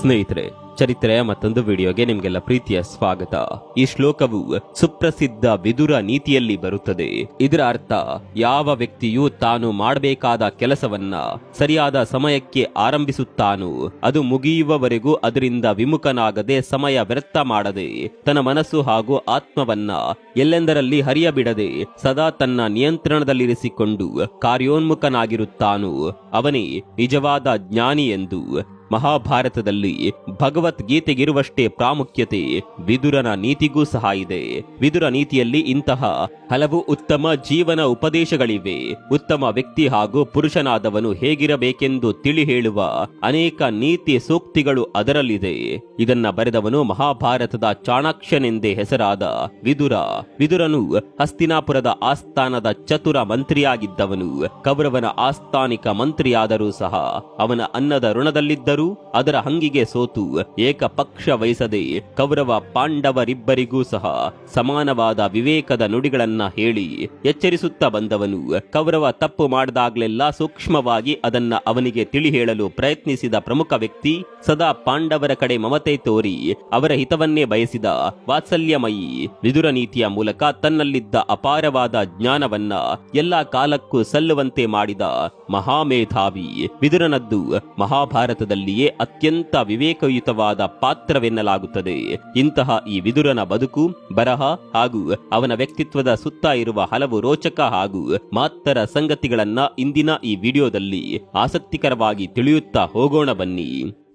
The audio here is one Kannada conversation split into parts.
ಸ್ನೇಹಿತರೆ ಚರಿತ್ರೆಯ ಮತ್ತೊಂದು ವಿಡಿಯೋಗೆ ನಿಮಗೆಲ್ಲ ಪ್ರೀತಿಯ ಸ್ವಾಗತ. ಈ ಶ್ಲೋಕವು ಸುಪ್ರಸಿದ್ಧ ವಿದುರ ನೀತಿಯಲ್ಲಿ ಬರುತ್ತದೆ. ಇದರ ಅರ್ಥ, ಯಾವ ವ್ಯಕ್ತಿಯು ತಾನು ಮಾಡಬೇಕಾದ ಕೆಲಸವನ್ನ ಸರಿಯಾದ ಸಮಯಕ್ಕೆ ಆರಂಭಿಸುತ್ತಾನೋ, ಅದು ಮುಗಿಯುವವರೆಗೂ ಅದರಿಂದ ವಿಮುಖನಾಗದೆ ಸಮಯ ವ್ಯರ್ಥ ಮಾಡದೆ, ತನ್ನ ಮನಸ್ಸು ಹಾಗೂ ಆತ್ಮವನ್ನ ಎಲ್ಲೆಂದರಲ್ಲಿ ಹರಿಯಬಿಡದೆ ಸದಾ ತನ್ನ ನಿಯಂತ್ರಣದಲ್ಲಿರಿಸಿಕೊಂಡು ಕಾರ್ಯೋನ್ಮುಖನಾಗಿರುತ್ತಾನೋ, ಅವನೇ ನಿಜವಾದ ಜ್ಞಾನಿ ಎಂದು ಮಹಾಭಾರತದಲ್ಲಿ ಭಗವದ್ಗೀತೆಗಿರುವಷ್ಟೇ ಪ್ರಾಮುಖ್ಯತೆ ವಿದುರನ ನೀತಿಗೂ ಸಹ ಇದೆ. ವಿದುರ ನೀತಿಯಲ್ಲಿ ಇಂತಹ ಹಲವು ಉತ್ತಮ ಜೀವನ ಉಪದೇಶಗಳಿವೆ. ಉತ್ತಮ ವ್ಯಕ್ತಿ ಹಾಗೂ ಪುರುಷನಾದವನು ಹೇಗಿರಬೇಕೆಂದು ತಿಳಿ ಹೇಳುವ ಅನೇಕ ನೀತಿ ಸೂಕ್ತಿಗಳು ಅದರಲ್ಲಿದೆ. ಇದನ್ನ ಬರೆದವನು ಮಹಾಭಾರತದ ಚಾಣಾಕ್ಷನೆಂದೇ ಹೆಸರಾದ ವಿದುರ. ವಿದುರನು ಹಸ್ತಿನಾಪುರದ ಆಸ್ಥಾನದ ಚತುರ ಮಂತ್ರಿಯಾಗಿದ್ದವನು. ಕೌರವನ ಆಸ್ಥಾನಿಕ ಮಂತ್ರಿಯಾದರೂ ಸಹ ಅವನ ಅನ್ನದ ಋಣದಲ್ಲಿದ್ದರೂ ಅದರ ಹಂಗಿಗೆ ಸೋತು. ಏಕಪಕ್ಷ ವಹಿಸದೆ ಕೌರವ ಪಾಂಡವರಿಬ್ಬರಿಗೂ ಸಹ ಸಮಾನವಾದ ವಿವೇಕದ ನುಡಿಗಳನ್ನ ಹೇಳಿ ಎಚ್ಚರಿಸುತ್ತಾ ಬಂದವನು. ಕೌರವ ತಪ್ಪು ಮಾಡಿದಾಗಲೆಲ್ಲ ಸೂಕ್ಷ್ಮವಾಗಿ ಅದನ್ನ ಅವನಿಗೆ ತಿಳಿ ಹೇಳಲು ಪ್ರಯತ್ನಿಸಿದ ಪ್ರಮುಖ ವ್ಯಕ್ತಿ ಸದಾ ಪಾಂಡವರ ಕಡೆ ಮಮತೆ ತೋರಿ ಅವರ ಹಿತವನ್ನೇ ಬಯಸಿದ ವಾತ್ಸಲ್ಯಮಯಿ ವಿದುರ ನೀತಿಯ ಮೂಲಕ ತನ್ನಲ್ಲಿದ್ದ ಅಪಾರವಾದ ಜ್ಞಾನವನ್ನ ಎಲ್ಲಾ ಕಾಲಕ್ಕೂ ಸಲ್ಲುವಂತೆ ಮಾಡಿದ ಮಹಾಮೇಧಾವಿ. ವಿದುರನದ್ದು ಮಹಾಭಾರತದಲ್ಲಿಯೇ ಅತ್ಯಂತ ವಿವೇಕಯುತವಾದ ಪಾತ್ರವೆನ್ನಲಾಗುತ್ತದೆ. ಇಂತಹ ಈ ವಿದುರನ ಬದುಕು, ಬರಹ ಹಾಗೂ ಅವನ ವ್ಯಕ್ತಿತ್ವದ ಸುತ್ತ ಇರುವ ಹಲವು ರೋಚಕ ಹಾಗೂ ಮಾತ್ತರ ಸಂಗತಿಗಳನ್ನ ಇಂದಿನ ಈ ವಿಡಿಯೋದಲ್ಲಿ ಆಸಕ್ತಿಕರವಾಗಿ ತಿಳಿಯುತ್ತಾ ಹೋಗೋಣ ಬನ್ನಿ.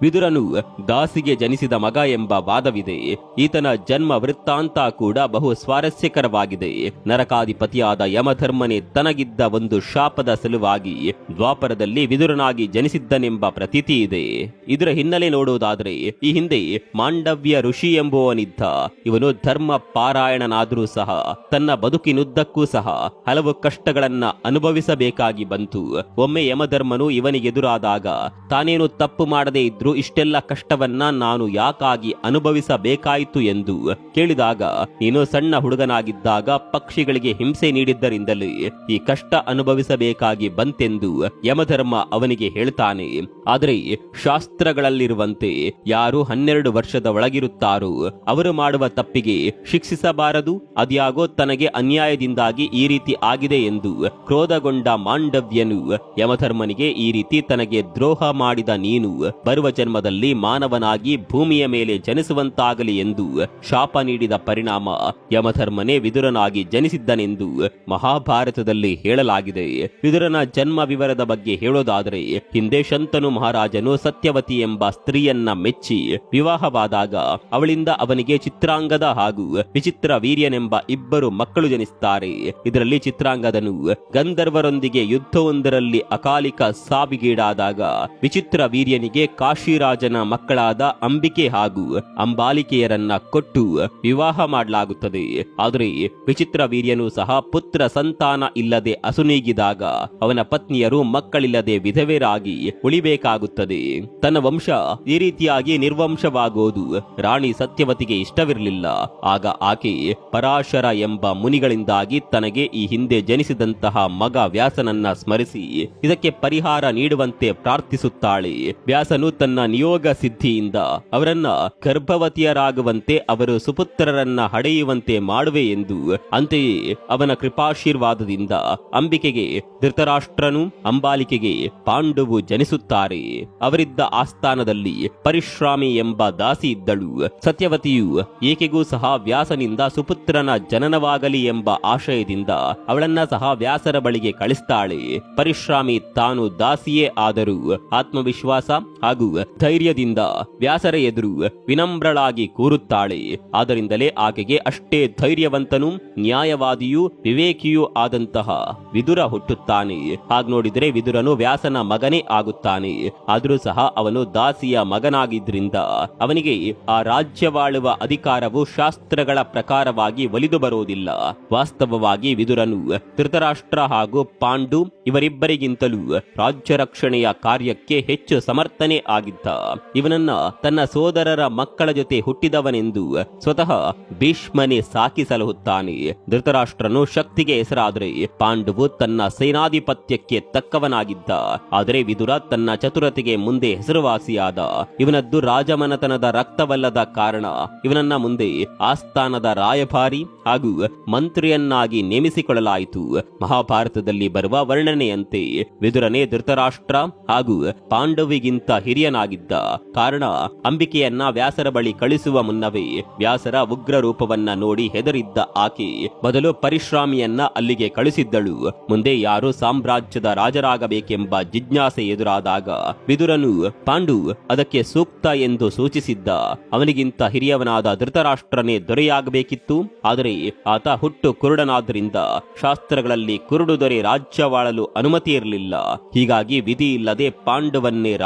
ವಿದುರನು ದಾಸಿಗೆ ಜನಿಸಿದ ಮಗ ಎಂಬ ವಾದವಿದೆ. ಈತನ ಜನ್ಮ ವೃತ್ತಾಂತ ಕೂಡ ಬಹು ಸ್ವಾರಸ್ಯಕರವಾಗಿದೆ. ನರಕಾಧಿಪತಿಯಾದ ಯಮಧರ್ಮನೆ ತನಗಿದ್ದ ಒಂದು ಶಾಪದ ಸಲುವಾಗಿ ದ್ವಾಪರದಲ್ಲಿ ವಿದುರನಾಗಿ ಜನಿಸಿದ್ದನೆಂಬ ಪ್ರತೀತಿ ಇದೆ. ಇದರ ಹಿನ್ನೆಲೆ ನೋಡುವುದಾದರೆ, ಈ ಹಿಂದೆ ಮಾಂಡವ್ಯ ಋಷಿ ಎಂಬುವನಿದ್ದ. ಇವನು ಧರ್ಮ ಪಾರಾಯಣನಾದರೂ ಸಹ, ತನ್ನ ಬದುಕಿನುದ್ದಕ್ಕೂ ಸಹ ಹಲವು ಕಷ್ಟಗಳನ್ನ ಅನುಭವಿಸಬೇಕಾಗಿ ಬಂತು. ಒಮ್ಮೆ ಯಮಧರ್ಮನು ಇವನಿಗೆದುರಾದಾಗ, ತಾನೇನು ತಪ್ಪು ಮಾಡದೇ ಇದ್ರೂ ಇಷ್ಟೆಲ್ಲ ಕಷ್ಟವನ್ನ ನಾನು ಯಾಕಾಗಿ ಅನುಭವಿಸಬೇಕಾಯಿತು ಎಂದು ಕೇಳಿದಾಗ, ನೀನು ಸಣ್ಣ ಹುಡುಗನಾಗಿದ್ದಾಗ ಪಕ್ಷಿಗಳಿಗೆ ಹಿಂಸೆ ನೀಡಿದ್ದರಿಂದಲೇ ಈ ಕಷ್ಟ ಅನುಭವಿಸಬೇಕಾಗಿ ಬಂತೆಂದು ಯಮಧರ್ಮ ಅವನಿಗೆ ಹೇಳ್ತಾನೆ. ಆದರೆ ಶಾಸ್ತ್ರಗಳಲ್ಲಿರುವಂತೆ ಯಾರು ಹನ್ನೆರಡು ವರ್ಷದ ಒಳಗಿರುತ್ತಾರೋ, ಅವರು ಮಾಡುವ ತಪ್ಪಿಗೆ ಶಿಕ್ಷಿಸಬಾರದು, ಅದ್ಯಾಗೋ ತನಗೆ ಅನ್ಯಾಯದಿಂದಾಗಿ ಈ ರೀತಿ ಆಗಿದೆ ಎಂದು ಕ್ರೋಧಗೊಂಡ ಮಾಂಡವ್ಯನು ಯಮಧರ್ಮನಿಗೆ ಈ ರೀತಿ ತನಗೆ ದ್ರೋಹ ಮಾಡಿದ ನೀನು ಬರುವ ಜನ್ಮದಲ್ಲಿ ಮಾನವನಾಗಿ ಭೂಮಿಯ ಮೇಲೆ ಜನಿಸುವಂತಾಗಲಿ ಎಂದು ಶಾಪ ನೀಡಿದ ಪರಿಣಾಮ ಯಮಧರ್ಮನೇ ವಿದುರನಾಗಿ ಜನಿಸಿದ್ದನೆಂದು ಮಹಾಭಾರತದಲ್ಲಿ ಹೇಳಲಾಗಿದೆ. ವಿದುರನ ಜನ್ಮ ವಿವರದ ಬಗ್ಗೆ ಹೇಳೋದಾದರೆ, ಹಿಂದೆ ಶಂತನು ಮಹಾರಾಜನು ಸತ್ಯವತಿ ಎಂಬ ಸ್ತ್ರೀಯನ್ನ ಮೆಚ್ಚಿ ವಿವಾಹವಾದಾಗ ಅವಳಿಂದ ಅವನಿಗೆ ಚಿತ್ರಾಂಗದ ಹಾಗೂ ವಿಚಿತ್ರ ವೀರ್ಯನೆಂಬ ಇಬ್ಬರು ಮಕ್ಕಳು ಜನಿಸುತ್ತಾರೆ ಇದರಲ್ಲಿ ಚಿತ್ರಾಂಗದನು ಗಂಧರ್ವರೊಂದಿಗೆ ಯುದ್ಧವೊಂದರಲ್ಲಿ ಅಕಾಲಿಕ ಸಾವಿಗೀಡಾದಾಗ ವಿಚಿತ್ರ ವೀರ್ಯನಿಗೆ ಕಾಶಿರಾಜನ ಮಕ್ಕಳಾದ ಅಂಬಿಕೆ ಹಾಗೂ ಅಂಬಾಲಿಕೆಯರನ್ನ ಕೊಟ್ಟು ವಿವಾಹ ಮಾಡಲಾಗುತ್ತದೆ. ಆದರೆ ವಿಚಿತ್ರ ವೀರ್ಯನು ಸಹ ಪುತ್ರ ಸಂತಾನ ಇಲ್ಲದೆ ಅಸುನೀಗಿದಾಗ ಅವನ ಪತ್ನಿಯರು ಮಕ್ಕಳಿಲ್ಲದೆ ವಿಧವೆರಾಗಿ ಉಳಿಬೇಕಾಗುತ್ತದೆ. ತನ್ನ ವಂಶ ಈ ರೀತಿಯಾಗಿ ನಿರ್ವಂಶವಾಗುವುದು ರಾಣಿ ಸತ್ಯವತಿಗೆ ಇಷ್ಟವಿರಲಿಲ್ಲ. ಆಗ ಆಕೆ ಪರಾಶರ ಎಂಬ ಮುನಿಗಳಿಂದಾಗಿ ತನಗೆ ಈ ಹಿಂದೆ ಜನಿಸಿದಂತಹ ಮಗ ವ್ಯಾಸನನ್ನ ಸ್ಮರಿಸಿ ಇದಕ್ಕೆ ಪರಿಹಾರ ನೀಡುವಂತೆ ಪ್ರಾರ್ಥಿಸುತ್ತಾಳೆ. ವ್ಯಾಸನು ತನ್ನ ನಿಯೋಗ ಸಿದ್ಧಿಯಿಂದ ಅವರನ್ನ ಗರ್ಭವತಿಯರಾಗುವಂತೆ ಅವರು ಸುಪುತ್ರರನ್ನ ಹಡೆಯುವಂತೆ ಮಾಡುವೆ ಎಂದು ಅಂತೆಯೇ ಅವನ ಕೃಪಾಶೀರ್ವಾದದಿಂದ ಅಂಬಿಕೆಗೆ ಧೃತರಾಷ್ಟ್ರನು ಅಂಬಾಲಿಕೆಗೆ ಪಾಂಡವು ಜನಿಸುತ್ತಾರೆ. ಅವರಿದ್ದ ಆಸ್ಥಾನದಲ್ಲಿ ಪರಿಶ್ರಾಮಿ ಎಂಬ ದಾಸಿ ಇದ್ದಳು. ಸತ್ಯವತಿಯು ಏಕೆಗೂ ಸಹ ವ್ಯಾಸನಿಂದ ಸುಪುತ್ರನ ಜನನವಾಗಲಿ ಎಂಬ ಆಶಯದಿಂದ ಅವಳನ್ನ ಸಹ ವ್ಯಾಸರ ಬಳಿಗೆ ಕಳಿಸ್ತಾಳೆ. ಪರಿಶ್ರಾಮಿ ತಾನು ದಾಸಿಯೇ ಆದರೂ ಆತ್ಮವಿಶ್ವಾಸ ಹಾಗೂ ಧೈರ್ಯದಿಂದ ವ್ಯಾಸರ ಎದುರು ವಿನಮ್ರಳಾಗಿ ಕೂರುತ್ತಾಳೆ. ಆದ್ದರಿಂದಲೇ ಆಕೆಗೆ ಅಷ್ಟೇ ಧೈರ್ಯವಂತನೂ, ನ್ಯಾಯವಾದಿಯೂ, ವಿವೇಕಿಯೂ ಆದಂತಹ ವಿದುರ ಹುಟ್ಟುತ್ತಾನೆ. ಹಾಗ ನೋಡಿದರೆ ವಿದುರನು ವ್ಯಾಸನ ಮಗನೇ ಆಗುತ್ತಾನೆ. ಆದರೂ ಸಹ ಅವನು ದಾಸಿಯ ಮಗನಾಗಿದ್ರಿಂದ ಅವನಿಗೆ ಆ ರಾಜ್ಯವಾಳುವ ಅಧಿಕಾರವು ಶಾಸ್ತ್ರಗಳ ಪ್ರಕಾರವಾಗಿ ಒಲಿದು ಬರುವುದಿಲ್ಲ. ವಾಸ್ತವವಾಗಿ ವಿದುರನು ಧೃತರಾಷ್ಟ್ರ ಹಾಗೂ ಪಾಂಡು ಇವರಿಬ್ಬರಿಗಿಂತಲೂ ರಾಜ್ಯ ರಕ್ಷಣೆಯ ಕಾರ್ಯಕ್ಕೆ ಹೆಚ್ಚು ಸಮರ್ಥನೆ ಆಗಿದ್ದ ಇವನನ್ನ ತನ್ನ ಸೋದರರ ಮಕ್ಕಳ ಜೊತೆ ಹುಟ್ಟಿದವನೆಂದು ಸ್ವತಃ ಭೀಷ್ಮನೇ ಸಾಕಿ ಸಲಹುತ್ತಾನೆ ಧೃತರಾಷ್ಟ್ರನು ಶಕ್ತಿಗೆ ಹೆಸರಾದರೆ ಪಾಂಡವು ತನ್ನ ಸೇನಾಧಿಪತ್ಯಕ್ಕೆ ತಕ್ಕವನಾಗಿದ್ದ. ಆದರೆ ವಿದುರ ತನ್ನ ಚತುರತೆಗೆ ಮುಂದೆ ಹೆಸರುವಾಸಿಯಾದ. ಇವನದ್ದು ರಾಜಮನತನದ ರಕ್ತವಲ್ಲದ ಕಾರಣ. ಇವನನ್ನ ಮುಂದೆ ಆಸ್ಥಾನದ ರಾಯಭಾರಿ ಹಾಗೂ ಮಂತ್ರಿಯನ್ನಾಗಿ ನೇಮಿಸಿಕೊಳ್ಳಲಾಯಿತು. ಮಹಾಭಾರತದಲ್ಲಿ ಬರುವ ವರ್ಣನೆಯಂತೆ ವಿದುರನೇ ಧೃತರಾಷ್ಟ್ರ ಹಾಗೂ ಪಾಂಡವಿಗಿಂತ ಹಿರಿಯನಾಗಿದ್ದ ಕಾರಣ ಅಂಬಿಕೆಯನ್ನ ವ್ಯಾಸರ ಬಳಿ ಕಳಿಸುವ ಮುನ್ನವೇ ವ್ಯಾಸರ ಉಗ್ರ ರೂಪವನ್ನ ನೋಡಿ ಹೆದರಿದ್ದ ಆಕೆ ಬದಲು ಪರಿಶ್ರಾಮಿಯನ್ನ ಅಲ್ಲಿಗೆ ಕಳಿಸಿದ್ದಳು. ಮುಂದೆ ಯಾರು ಸಾಮ್ರಾಜ್ಯದ ರಾಜರಾಗಬೇಕೆಂಬ ಜಿಜ್ಞಾಸೆ ಎದುರಾದಾಗ ವಿದುರನು, ಪಾಂಡು, ಅದಕ್ಕೆ ಸೂಕ್ತ ಎಂದು ಸೂಚಿಸಿದ್ದ ಅವನಿಗಿಂತ ಹಿರಿಯವನಾದ ಧೃತರಾಷ್ಟ್ರನೇ ದೊರೆಯಾಗಬೇಕಿತ್ತು. ಆದರೆ ಆತ ಹುಟ್ಟು ಕುರುಡನಾದ್ರಿಂದ ಶಾಸ್ತ್ರಗಳಲ್ಲಿ ಕುರುಡು ದೊರೆ ರಾಜ್ಯವಾಳಲು ಅನುಮತಿ ಇರಲಿಲ್ಲ. ಹೀಗಾಗಿ ವಿಧಿ ಇಲ್ಲದೆ ಪಾಂಡವನ್ನೇ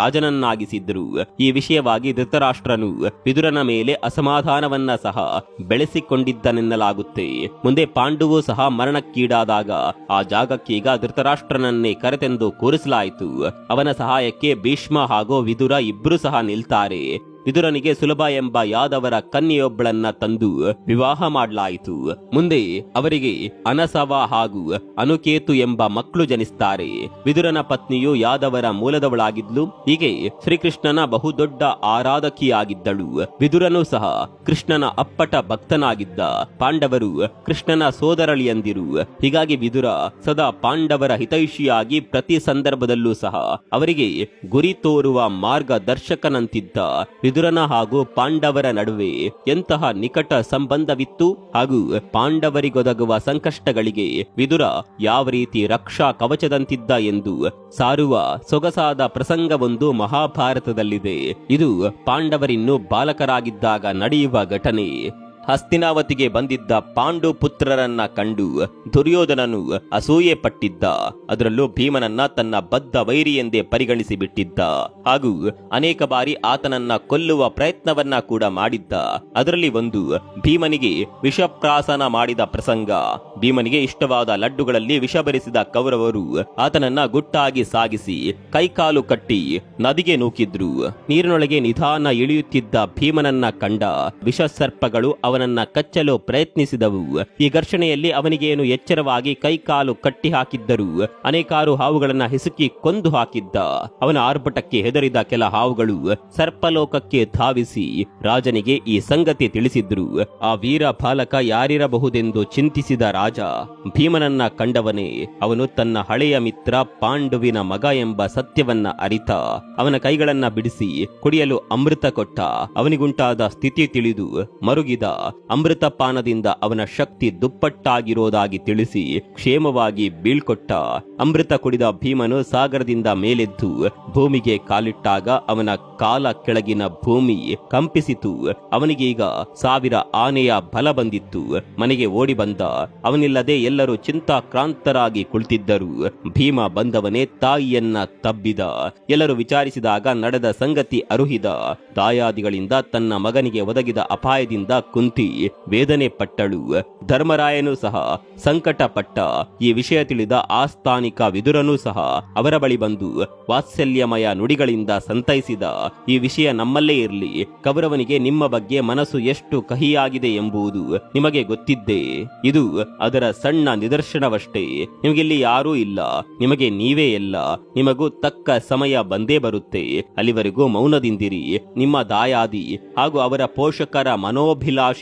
ರಾಜನನ್ನಾಗಿಸಿದ್ರು ಈ ವಿಷಯವಾಗಿ ಧೃತರಾಷ್ಟ್ರನು ವಿದುರನ ಮೇಲೆ ಅಸಮಾಧಾನವನ್ನ ಸಹ ಬೆಳೆಸಿಕೊಂಡಿದ್ದನೆನ್ನಲಾಗುತ್ತೆ. ಮುಂದೆ ಪಾಂಡುವು ಸಹ ಮರಣಕ್ಕೀಡಾದಾಗ ಆ ಜಾಗಕ್ಕೀಗ ಧೃತರಾಷ್ಟ್ರನನ್ನೇ ಕರೆತೆಂದು ಕೂರಿಸಲಾಯಿತು. ಅವನ ಸಹಾಯಕ್ಕೆ ಭೀಷ್ಮ ಹಾಗೂ ವಿದುರ ಇಬ್ರು ಸಹ ನಿಲ್ತಾರೆ. ವಿದುರನಿಗೆ ಸುಲಭ ಎಂಬ ಯಾದವರ ಕನ್ಯೆಯೊಬ್ಬಳನ್ನ ತಂದು ವಿವಾಹ ಮಾಡಲಾಯಿತು. ಮುಂದೆ ಅವರಿಗೆ ಅನಸವ ಹಾಗೂ ಅನುಕೇತು ಎಂಬ ಮಕ್ಕಳು ಜನಿಸ್ತಾರೆ. ವಿದುರನ ಪತ್ನಿಯು ಯಾದವರ ಮೂಲದವಳಾಗಿದ್ಲು. ಹೀಗೆ ಶ್ರೀಕೃಷ್ಣನ ಬಹುದೊಡ್ಡ ಆರಾಧಕಿಯಾಗಿದ್ದಳು. ವಿದುರನು ಸಹ ಕೃಷ್ಣನ ಅಪ್ಪಟ ಭಕ್ತನಾಗಿದ್ದ. ಪಾಂಡವರು ಕೃಷ್ಣನ ಸೋದರಳಿಯಂದಿರು. ಹೀಗಾಗಿ ವಿದುರ ಸದಾ ಪಾಂಡವರ ಹಿತೈಷಿಯಾಗಿ ಪ್ರತಿ ಸಂದರ್ಭದಲ್ಲೂ ಸಹ ಅವರಿಗೆ ಗುರಿ ತೋರುವ ಮಾರ್ಗದರ್ಶಕನಂತಿದ್ದ. ವಿದುರನ ಹಾಗೂ ಪಾಂಡವರ ನಡುವೆ ಎಂತಹ ನಿಕಟ ಸಂಬಂಧವಿತ್ತು? ಹಾಗೂ ಪಾಂಡವರಿಗೊದಗುವ ಸಂಕಷ್ಟಗಳಿಗೆ ವಿದುರ ಯಾವ ರೀತಿ ರಕ್ಷಾ ಕವಚದಂತಿದ್ದ ಎಂದು ಸಾರುವ ಸೊಗಸಾದ ಪ್ರಸಂಗವೊಂದು ಮಹಾಭಾರತದಲ್ಲಿದೆ. ಇದು ಪಾಂಡವರಿನ್ನು ಬಾಲಕರಾಗಿದ್ದಾಗ ನಡೆಯುವ ಘಟನೆ. ಹಸ್ತಿನಾವತಿಗೆ ಬಂದಿದ್ದ ಪಾಂಡು ಪುತ್ರರನ್ನ ಕಂಡು ದುರ್ಯೋಧನನು ಅಸೂಯೆ ಪಟ್ಟಿದ್ದ. ಅದರಲ್ಲೂ ಭೀಮನನ್ನ ತನ್ನ ಬದ್ಧ ವೈರಿ ಎಂದೇ ಪರಿಗಣಿಸಿ ಬಿಟ್ಟಿದ್ದ. ಹಾಗೂ ಅನೇಕ ಬಾರಿ ಆತನನ್ನ ಕೊಲ್ಲುವ ಪ್ರಯತ್ನವನ್ನ ಕೂಡ ಮಾಡಿದ್ದ. ಅದರಲ್ಲಿ ಒಂದು, ಭೀಮನಿಗೆ ವಿಷಪ್ರಾಸನ ಮಾಡಿದ ಪ್ರಸಂಗ. ಭೀಮನಿಗೆ ಇಷ್ಟವಾದ ಲಡ್ಡುಗಳಲ್ಲಿ ವಿಷ ಬೆರೆಸಿದ ಕೌರವರು ಆತನನ್ನ ಗುಟ್ಟಾಗಿ ಸಾಗಿಸಿ ಕೈಕಾಲು ಕಟ್ಟಿ ನದಿಗೆ ನೂಕಿದ್ರು. ನೀರಿನೊಳಗೆ ನಿಧಾನ ಇಳಿಯುತ್ತಿದ್ದ ಭೀಮನನ್ನ ಕಂಡ ವಿಷಸರ್ಪಗಳು ಅವನನ್ನ ಕಚ್ಚಲು ಪ್ರಯತ್ನಿಸಿದವು. ಈ ಘರ್ಷಣೆಯಲ್ಲಿ ಅವನಿಗೇನು ಎಚ್ಚರವಾಗಿ ಕೈಕಾಲು ಕಟ್ಟಿ ಹಾಕಿದ್ದರು ಅನೇಕಾರು ಹಾವುಗಳನ್ನ ಹಿಸುಕಿ ಕೊಂದು ಹಾಕಿದ್ದ. ಅವನ ಆರ್ಭಟಕ್ಕೆ ಹೆದರಿದ ಕೆಲ ಹಾವುಗಳು ಸರ್ಪಲೋಕಕ್ಕೆ ಧಾವಿಸಿ ರಾಜನಿಗೆ ಈ ಸಂಗತಿ ತಿಳಿಸಿದ್ರು. ಆ ವೀರ ಬಾಲಕ ಯಾರಿರಬಹುದೆಂದು ಚಿಂತಿಸಿದ ರಾಜ, ಭೀಮನನ್ನ ಕಂಡವನೇ ಅವನು ತನ್ನ ಹಳೆಯ ಮಿತ್ರ ಪಾಂಡುವಿನ ಮಗ ಎಂಬ ಸತ್ಯವನ್ನ ಅರಿತ, ಅವನ ಕೈಗಳನ್ನ ಬಿಡಿಸಿ ಕುಡಿಯಲು ಅಮೃತ ಕೊಟ್ಟ. ಅವನಿಗುಂಟಾದ ಸ್ಥಿತಿ ತಿಳಿದು ಮರುಗಿದ. ಅಮೃತ ಪಾನದಿಂದ ಅವನ ಶಕ್ತಿ ದುಪ್ಪಟ್ಟಾಗಿರೋದಾಗಿ ತಿಳಿಸಿ ಕ್ಷೇಮವಾಗಿ ಬೀಳ್ಕೊಟ್ಟ. ಅಮೃತ ಕುಡಿದ ಭೀಮನು ಸಾಗರದಿಂದ ಮೇಲೆದ್ದು ಭೂಮಿಗೆ ಕಾಲಿಟ್ಟಾಗ ಅವನ ಕಾಲ ಕೆಳಗಿನ ಭೂಮಿ ಕಂಪಿಸಿತು. ಅವನಿಗೀಗ ಸಾವಿರ ಆನೆಯ ಬಲ ಬಂದಿತ್ತು. ಮನೆಗೆ ಓಡಿ ಬಂದ. ಅವನಿಲ್ಲದೆ ಎಲ್ಲರೂ ಚಿಂತಾಕ್ರಾಂತರಾಗಿ ಕುಳಿತಿದ್ದರು. ಭೀಮ ಬಂದವನೇ ತಾಯಿಯನ್ನ ತಬ್ಬಿದ. ಎಲ್ಲರೂ ವಿಚಾರಿಸಿದಾಗ ನಡೆದ ಸಂಗತಿ ಅರುಹಿದ. ದಾಯಾದಿಗಳಿಂದ ತನ್ನ ಮಗನಿಗೆ ಒದಗಿದ ಅಪಾಯದಿಂದ ಕುಂತಿ ವೇದನೆ ಪಟ್ಟಳು, ಧರ್ಮರಾಯನು ಸಹ ಸಂಕಟ ಪಟ್ಟ ಈ ವಿಷಯ ತಿಳಿದ ಆಸ್ಥಾನಿಕ ವಿದುರನೂ ಸಹ ಅವರ ಬಳಿ ಬಂದು ವಾತ್ಸಲ್ಯಮಯ ನುಡಿಗಳಿಂದ ಸಂತೈಸಿದ. ಈ ವಿಷಯ ನಮ್ಮಲ್ಲೇ ಇರಲಿ, ಕೌರವನಿಗೆ ನಿಮ್ಮ ಬಗ್ಗೆ ಮನಸ್ಸು ಎಷ್ಟು ಕಹಿಯಾಗಿದೆ ಎಂಬುದು ನಿಮಗೆ ಗೊತ್ತಿದ್ದೇ. ಇದು ಅದರ ಸಣ್ಣ ನಿದರ್ಶನವಷ್ಟೇ, ನಿಮಗಿಲ್ಲಿ ಯಾರೂ ಇಲ್ಲ, ನಿಮಗೆ ನೀವೇ ಎಲ್ಲ, ನಿಮಗೂ ತಕ್ಕ ಸಮಯ ಬಂದೇ ಬರುತ್ತೆ. ಅಲ್ಲಿವರೆಗೂ ಮೌನದಿಂದಿರಿ, ನಿಮ್ಮ ದಾಯಾದಿ ಹಾಗೂ ಅವರ ಪೋಷಕರ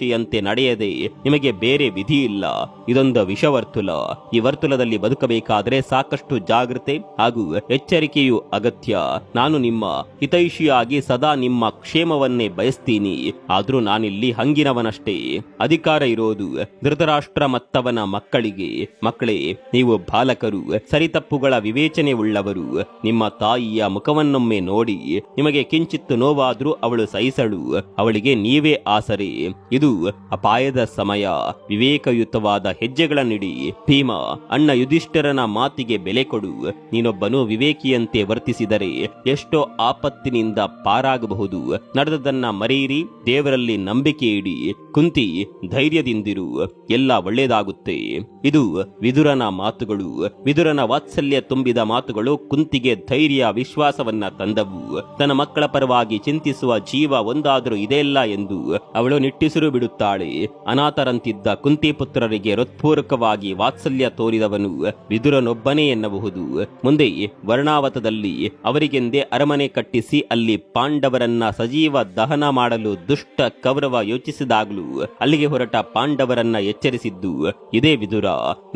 ಮನೋಭಿಲಾಷೆಯಂತೆ ನಡೆಯದೆ ನಿಮಗೆ ಬೇರೆ ವಿಧಿ ಇಲ್ಲ ಇದೊಂದು ವಿಷವರ್ತುಲ. ಈ ವರ್ತುಲದಲ್ಲಿ ಬದುಕಬೇಕಾದರೆ ಸಾಕಷ್ಟು ಜಾಗೃತೆ ಹಾಗೂ ಎಚ್ಚರಿಕೆಯು ಅಗತ್ಯ. ನಾನು ನಿಮ್ಮ ಹಿತೈಷಿಯಾಗಿ ಸದಾ ನಿಮ್ಮ ಕ್ಷೇಮವನ್ನೇ ಬಯಸ್ತೀನಿ. ಆದ್ರೂ ನಾನಿಲ್ಲಿ ಹಂಗಿನವನಷ್ಟೇ. ಅಧಿಕಾರ ಇರೋದು ಧೃತರಾಷ್ಟ್ರ ಮತ್ತವನ ಮಕ್ಕಳಿಗೆ. ಮಕ್ಕಳೇ, ನೀವು ಬಾಲಕರು, ಸರಿತಪ್ಪುಗಳ ವಿವೇಚನೆ ಉಳ್ಳವರು. ನಿಮ್ಮ ತಾಯಿಯ ಮುಖವನ್ನೊಮ್ಮೆ ನೋಡಿ ನಿಮಗೆ ಕಿಂಚಿತ್ತು ನೋವಾದ್ರೂ ಅವಳು ಸಹಿಸಳು. ಅವಳಿಗೆ ನೀವೇ ಆಸರೆ. ಇದು ಅಪಾಯದ ಸಮಯ, ವಿವೇಕಯುತವಾದ ಹೆಜ್ಜೆಗಳನ್ನಿಡಿ. ಭೀಮ, ಅಣ್ಣ ಯುಧಿಷ್ಠರನ ಮಾತಿಗೆ ಬೆಲೆ ಕೊಡು. ನೀನೊಬ್ಬನು ವಿವೇಕಿಯಂತೆ ವರ್ತಿಸಿದರೆ ಎಷ್ಟೋ ಆಪತ್ತಿನಿಂದ ಪಾರಾಗಬಹುದು. ನಡೆದದನ್ನ ಮರೆಯಿರಿ, ದೇವರಲ್ಲಿ ನಂಬಿಕೆ ಇಡಿ. ಕುಂತಿ, ಧೈರ್ಯದಿಂದಿರು. ಎಲ್ಲ ಒಳ್ಳೇದಾಗುತ್ತೆ ಇದು ವಿದುರನ ಮಾತುಗಳು. ವಿದುರನ ವಾತ್ಸಲ್ಯ ತುಂಬಿದ ಮಾತುಗಳು ಕುಂತಿಗೆ ಧೈರ್ಯ, ವಿಶ್ವಾಸವನ್ನ ತಂದವು. ತನ್ನ ಮಕ್ಕಳ ಪರವಾಗಿ ಚಿಂತಿಸುವ ಜೀವ ಒಂದಾದರೂ ಇದೆಯಲ್ಲ ಎಂದು ಅವಳು ನಿಟ್ಟಿಸಿರು ಬಿಡುತ್ತಾಳೆ. ಅನಾಥರಂತಿದ್ದ ಕುಂತಿ ಪುತ್ರರಿಗೆ ಹೃತ್ಪೂರ್ವಕವಾಗಿ ವಾತ್ಸಲ್ಯ ತೋರಿದವನು ವಿದುರನೊಬ್ಬನೇ ಎನ್ನಬಹುದು. ಮುಂದೆ ವರ್ಣಾವತದಲ್ಲಿ ಅವರಿಗೆಂದೇ ಅರಮನೆ ಕಟ್ಟಿಸಿ ಅಲ್ಲಿ ಪಾಂಡವರನ್ನ ಸಜೀವ ದಹನ ಮಾಡಲು ದುಷ್ಟ ಕೌರವ ಯೋಚಿಸಿದಾಗಲೂ ಅಲ್ಲಿಗೆ ಹೊರಟ ಪಾಂಡವರನ್ನ ಎಚ್ಚರಿಸಿದ್ದು ಇದೇ ವಿದುರ.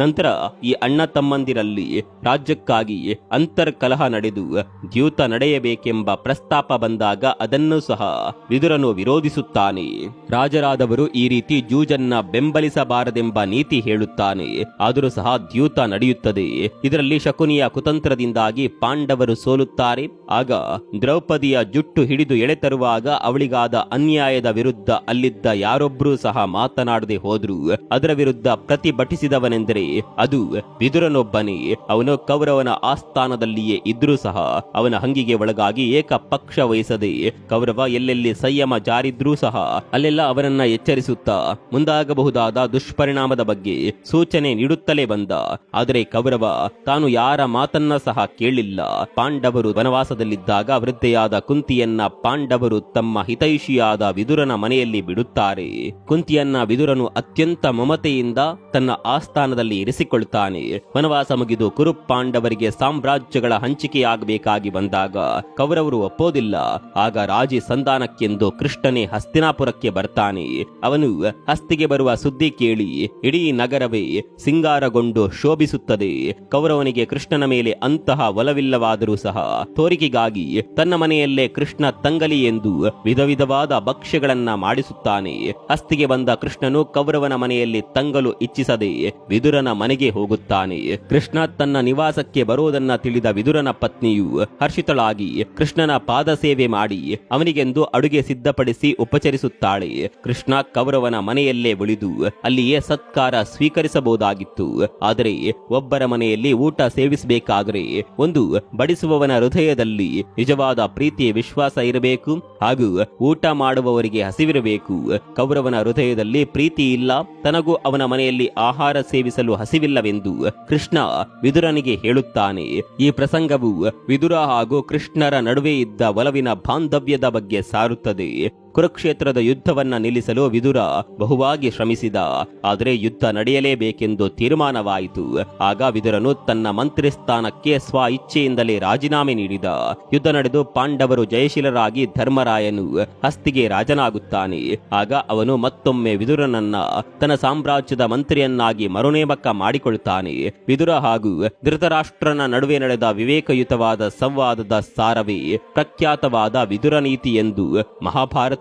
ನಂತರ ಈ ಅಣ್ಣ ತಮ್ಮಂದಿರಲ್ಲಿ ರಾಜ್ಯಕ್ಕಾಗಿ ಅಂತರ್ಕಲಹ ನಡೆದು ದ್ಯೂತ ನಡೆಯಬೇಕೆಂಬ ಪ್ರಸ್ತಾಪ ಬಂದಾಗ ಅದನ್ನು ಸಹ ವಿದುರನು ವಿರೋಧಿಸುತ್ತಾನೆ. ರಾಜರಾದವರು ಈ ರೀತಿ ಜೂಜನ್ನ ಬೆಂಬಲಿಸಬಾರದೆಂಬ ನೀತಿ ಹೇಳುತ್ತಾನೆ. ಆದರೂ ಸಹ ದ್ಯೂತ ನಡೆಯುತ್ತದೆ. ಇದರಲ್ಲಿ ಶಕುನಿಯ ಕುತಂತ್ರದಿಂದಾಗಿ ಪಾಂಡವರು ಸೋಲುತ್ತಾರೆ. ಆಗ ದ್ರೌಪದಿಯ ಜುಟ್ಟು ಹಿಡಿದು ಎಳೆತರುವಾಗ ಅವಳಿಗಾದ ಅನ್ಯಾಯದ ವಿರುದ್ಧ ಅಲ್ಲಿದ್ದ ಯಾರೊಬ್ಬರೂ ಸಹ ಮಾತನಾಡದೆ ಹೋದ್ರು. ಅದರ ವಿರುದ್ಧ ಪ್ರತಿಭಟಿಸಿದವನೆಂದರೆ ಅದು ವಿದುರನೊಬ್ಬನೇ ಅವನು ಕೌರವನ ಆಸ್ಥಾನದಲ್ಲಿಯೇ ಇದ್ರೂ ಸಹ ಅವನ ಹಂಗಿಗೆ ಒಳಗಾಗಿ ಏಕ ಪಕ್ಷ ವಹಿಸದೆ ಕೌರವ ಎಲ್ಲೆಲ್ಲಿ ಸಂಯಮ ಜಾರಿದ್ರೂ ಸಹ ಅಲ್ಲೆಲ್ಲ ಅವನನ್ನ ಎಚ್ಚರಿಸುತ್ತಾ ಮುಂದಾಗಬಹುದಾದ ದುಷ್ಪರಿಣಾಮದ ಬಗ್ಗೆ ಸೂಚನೆ ನೀಡುತ್ತಲೇ ಬಂದ. ಆದರೆ ಕೌರವ, ತಾನು ಯಾರ ಮಾತನ್ನ ಸಹ ಕೇಳಿಲ್ಲ. ಪಾಂಡವರು ವನವಾಸದಲ್ಲಿದ್ದಾಗ ವೃದ್ಧೆಯಾದ ಕುಂತಿಯನ್ನ ಪಾಂಡವರು ತಮ್ಮ ಹಿತೈಷಿಯಾದ ವಿದುರನ ಮನೆಯಲ್ಲಿ ಬಿಡುತ್ತಾರೆ. ಕುಂತಿಯನ್ನ ವಿದುರನು ಅತ್ಯಂತ ಮಮತೆಯಿಂದ ತನ್ನ ಆಸ್ಥಾನದಲ್ಲಿ ಇರಿಸಿಕೊಳ್ತಾನೆ. ವನವಾಸ ಮುಗಿದು ಕುರು ಪಾಂಡವರಿಗೆ ಸಾಮ್ರಾಜ್ಯಗಳ ಹಂಚಿಕೆಯಾಗಬೇಕಾಗಿ ಬಂದಾಗ ಕೌರವರು ಒಪ್ಪೋದಿಲ್ಲ. ಆಗ ರಾಜಿ ಸಂಧಾನಕ್ಕೆಂದು ಕೃಷ್ಣನೇ ಹಸ್ತಿನಾಪುರಕ್ಕೆ ಬರ್ತಾನೆ. ಅವನು ಹಸ್ತಿಗೆ ಬರುವ ಸುದ್ದಿ ಕೇಳಿ ಇಡೀ ನಗರವೇ ಸಿಂಗಾರಗೊಂಡು ಶೋಭಿಸುತ್ತದೆ. ಕೌರವನಿಗೆ ಕೃಷ್ಣನ ಮೇಲೆ ಅಂತಹ ಒಲವಿಲ್ಲವಾದರೂ ಸಹ ತೋರಿಕೆಗಾಗಿ ತನ್ನ ಮನೆಯಲ್ಲೇ ಕೃಷ್ಣ ತಂಗಲಿ ಎಂದು ವಿಧ ವಿಧವಾದ ಭಕ್ಷ್ಯಗಳನ್ನ ಮಾಡಿಸುತ್ತಾನೆ. ಹಸ್ತಿಗೆ ಬಂದ ಕೃಷ್ಣನು ಕೌರವನ ಮನೆಯಲ್ಲಿ ತಂಗಲು ಇಚ್ಛಿಸದೆ ವಿದುರನ ಮನೆಗೆ ಹೋಗುತ್ತಾನೆ. ಕೃಷ್ಣ ತನ್ನ ನಿವಾಸಕ್ಕೆ ಬರುವುದನ್ನ ತಿಳಿದ ವಿದುರನ ಪತ್ನಿಯು ಹರ್ಷಿತಳಾಗಿ ಕೃಷ್ಣನ ಪಾದ ಸೇವೆ ಮಾಡಿ ಅವನಿಗೆಂದು ಅಡುಗೆ ಸಿದ್ಧಪಡಿಸಿ ಉಪಚರಿಸುತ್ತಾಳೆ. ಕೃಷ್ಣ ಕೌರವನ ಮನೆಯಲ್ಲೇ ಉಳಿದು ಅಲ್ಲಿಯೇ ಸತ್ಕಾರ ಸ್ವೀಕರಿಸಬಹುದಾಗಿತ್ತು. ಆದರೆ ಒಬ್ಬರ ಮನೆಯಲ್ಲಿ ಊಟ ಸೇವಿಸಬೇಕಾದರೆ ಒಂದು ಬಡಿಸುವವನ ಹೃದಯದಲ್ಲಿ ನಿಜವಾದ ಪ್ರೀತಿ ವಿಶ್ವಾಸ ಇರಬೇಕು ಹಾಗೂ ಊಟ ಮಾಡುವವರಿಗೆ ಹಸಿವಿರಬೇಕು. ಕೌರವನ ಹೃದಯದಲ್ಲಿ ಪ್ರೀತಿ ಇಲ್ಲ, ತನಗೂ ಅವನ ಮನೆಯಲ್ಲಿ ಆಹಾರ ಸೇವಿಸಲು ಹಸಿವಿಲ್ಲವೆಂದು ಕೃಷ್ಣ ವಿದುರನಿಗೆ ಹೇಳುತ್ತಾನೆ. ಈ ಪ್ರಸಂಗವು ವಿದುರ ಹಾಗೂ ಕೃಷ್ಣರ ನಡುವೆ ಇದ್ದ ಒಲವಿನ ಬಾಂಧವ್ಯದ ಬಗ್ಗೆ ಸಾರುತ್ತದೆ. ಕುರುಕ್ಷೇತ್ರದ ಯುದ್ಧವನ್ನ ನಿಲ್ಲಿಸಲು ವಿದುರ ಬಹುವಾಗಿ ಶ್ರಮಿಸಿದ. ಆದರೆ ಯುದ್ಧ ನಡೆಯಲೇಬೇಕೆಂದು ತೀರ್ಮಾನವಾಯಿತು. ಆಗ ವಿದುರನು ತನ್ನ ಮಂತ್ರಿ ಸ್ಥಾನಕ್ಕೆ ಸ್ವ ಇಚ್ಛೆಯಿಂದಲೇ ರಾಜೀನಾಮೆ ನೀಡಿದ. ಯುದ್ಧ ನಡೆದು ಪಾಂಡವರು ಜಯಶೀಲರಾಗಿ ಧರ್ಮರಾಯನು ಹಸ್ತಿಗೆ ರಾಜನಾಗುತ್ತಾನೆ. ಆಗ ಅವನು ಮತ್ತೊಮ್ಮೆ ವಿದುರನನ್ನ ತನ್ನ ಸಾಮ್ರಾಜ್ಯದ ಮಂತ್ರಿಯನ್ನಾಗಿ ಮರುನೇಮಕ ಮಾಡಿಕೊಳ್ಳುತ್ತಾನೆ ವಿದುರ ಹಾಗೂ ಧೃತರಾಷ್ಟ್ರನ ನಡುವೆ ನಡೆದ ವಿವೇಕಯುತವಾದ ಸಂವಾದದ ಸಾರವೇ ಪ್ರಖ್ಯಾತವಾದ ವಿದುರ ನೀತಿ ಎಂದು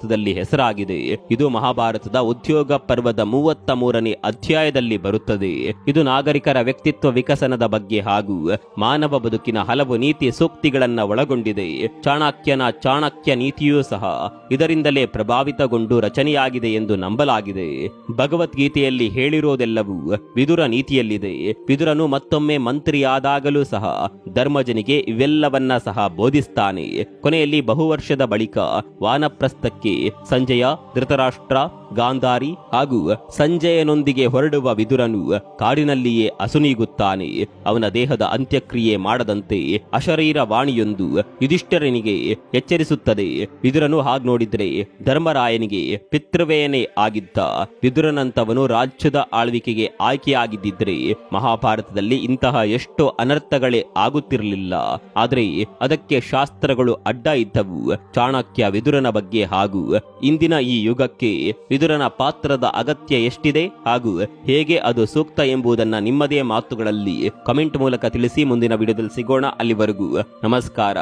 ಮಹಾಭಾರತದಲ್ಲಿ ಹೆಸರಾಗಿದೆ. ಇದು ಮಹಾಭಾರತದ ಉದ್ಯೋಗ ಪರ್ವದ ಮೂವತ್ತ ಮೂರನೇ ಅಧ್ಯಾಯದಲ್ಲಿ ಬರುತ್ತದೆ. ಇದು ನಾಗರಿಕರ ವ್ಯಕ್ತಿತ್ವ ವಿಕಸನದ ಬಗ್ಗೆ ಹಾಗೂ ಮಾನವ ಬದುಕಿನ ಹಲವು ನೀತಿ ಸೂಕ್ತಿಗಳನ್ನ ಒಳಗೊಂಡಿದೆ. ಚಾಣಕ್ಯನ ಚಾಣಕ್ಯ ನೀತಿಯೂ ಸಹ ಇದರಿಂದಲೇ ಪ್ರಭಾವಿತಗೊಂಡು ರಚನೆಯಾಗಿದೆ ಎಂದು ನಂಬಲಾಗಿದೆ. ಭಗವದ್ಗೀತೆಯಲ್ಲಿ ಹೇಳಿರೋದೆಲ್ಲವೂ ವಿದುರ ನೀತಿಯಲ್ಲಿದೆ. ವಿದುರನು ಮತ್ತೊಮ್ಮೆ ಮಂತ್ರಿಯಾದಾಗಲೂ ಸಹ ಧರ್ಮಜನಿಗೆ ಇವೆಲ್ಲವನ್ನ ಸಹ ಬೋಧಿಸ್ತಾನೆ. ಕೊನೆಯಲ್ಲಿ ಬಹುವರ್ಷದ ಬಳಿಕ ವಾನಪ್ರಸ್ಥಕ್ಕೆ ಸಂಜಯ, ಧೃತರಾಷ್ಟ್ರ, ಗಾಂಧಾರಿ ಹಾಗೂ ಸಂಜಯನೊಂದಿಗೆ ಹೊರಡುವ ವಿದುರನು ಕಾಡಿನಲ್ಲಿಯೇ ಅಸುನೀಗುತ್ತಾನೆ ಅವನ ದೇಹದ ಅಂತ್ಯಕ್ರಿಯೆ ಮಾಡದಂತೆ ಅಶರೀರ ವಾಣಿಯೊಂದು ಯುಧಿಷ್ಠರನಿಗೆ ಎಚ್ಚರಿಸುತ್ತದೆ. ವಿದುರನು ಹಾಗೆ ನೋಡಿದ್ರೆ, ಧರ್ಮರಾಯನಿಗೆ ಪಿತೃವೇಯನೇ ಆಗಿದ್ದ. ವಿದುರನಂತವನು ರಾಜ್ಯದ ಆಳ್ವಿಕೆಗೆ ಆಯ್ಕೆಯಾಗಿದ್ದಿದ್ರೆ, ಮಹಾಭಾರತದಲ್ಲಿ ಇಂತಹ ಎಷ್ಟೋ ಅನರ್ಥಗಳೇ ಆಗುತ್ತಿರಲಿಲ್ಲ. ಆದರೆ ಅದಕ್ಕೆ ಶಾಸ್ತ್ರಗಳು ಅಡ್ಡ ಇದ್ದವು. ಚಾಣಕ್ಯ ವಿದುರನ ಬಗ್ಗೆ ಹಾಗೂ ಇಂದಿನ ಈ ಯುಗಕ್ಕೆ ವಿದುರನ ಪಾತ್ರದ ಅಗತ್ಯ ಎಷ್ಟಿದೆ ಹಾಗೂ ಹೇಗೆ ಅದು ಸೂಕ್ತ ಎಂಬುದನ್ನ ನಿಮ್ಮದೇ ಮಾತುಗಳಲ್ಲಿ ಕಮೆಂಟ್ ಮೂಲಕ ತಿಳಿಸಿ ಮುಂದಿನ ವಿಡಿಯೋದಲ್ಲಿ ಸಿಗೋಣ ಅಲ್ಲಿವರೆಗೂ ನಮಸ್ಕಾರ.